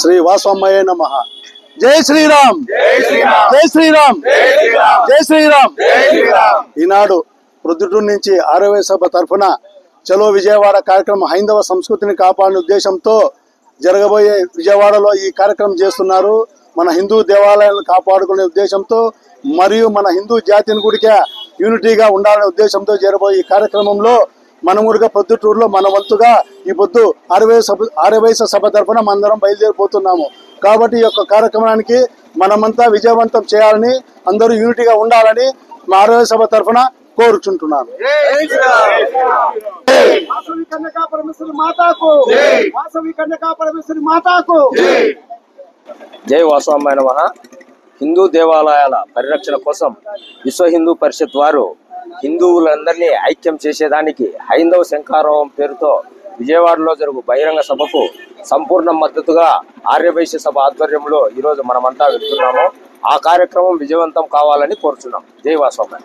శ్రీ వాసమ్మయ్య నమ. జై శ్రీరామ్. జై శ్రీరామ్. జై శ్రీరామ్. ఈనాడు ప్రొద్దుటూరు నుంచి ఆరవై సభ తరఫున చలో విజయవాడ కార్యక్రమం హైందవ సంస్కృతిని కాపాడిన ఉద్దేశంతో జరగబోయే విజయవాడలో ఈ కార్యక్రమం చేస్తున్నారు. మన హిందూ దేవాలయాలను కాపాడుకునే ఉద్దేశంతో మరియు మన హిందూ జాతిని కూడా యూనిటీగా ఉండాలనే ఉద్దేశంతో జరగబోయే ఈ కార్యక్రమంలో మనముడిగా పొద్దుటూరులో మన వంతుగా ఈ పొద్దు అరవై సభ అరవై సభ తరఫున మందరం బయలుదేరిపోతున్నాము. కాబట్టి ఈ యొక్క కార్యక్రమానికి మనమంతా విజయవంతం చేయాలని అందరూ యూనిటీగా ఉండాలని మా అరవై సభ తరఫున కోరుచుంటున్నాను. వాసవి కన్యకా పరమేశ్వరి మాతాకు. వాసవి కన్యకా పరమేశ్వరి మాతాకు. జై వాసవమ్మాయ నమ హిందూ దేవాలయాల పరిరక్షణ కోసం విశ్వ హిందూ పరిషత్ వారు హిందువులందరినీ ఐక్యం చేసేదానికి హైందవ శంకారావం పేరుతో విజయవాడలో జరుగు బహిరంగ సభకు సంపూర్ణ మద్దతుగా ఆర్యవైశ్య సభ ఆధ్వర్యంలో ఈరోజు మనమంతా వెళ్తున్నాము. ఆ కార్యక్రమం విజయవంతం కావాలని కోరుచున్నాం. జై వాసవమ్మాయ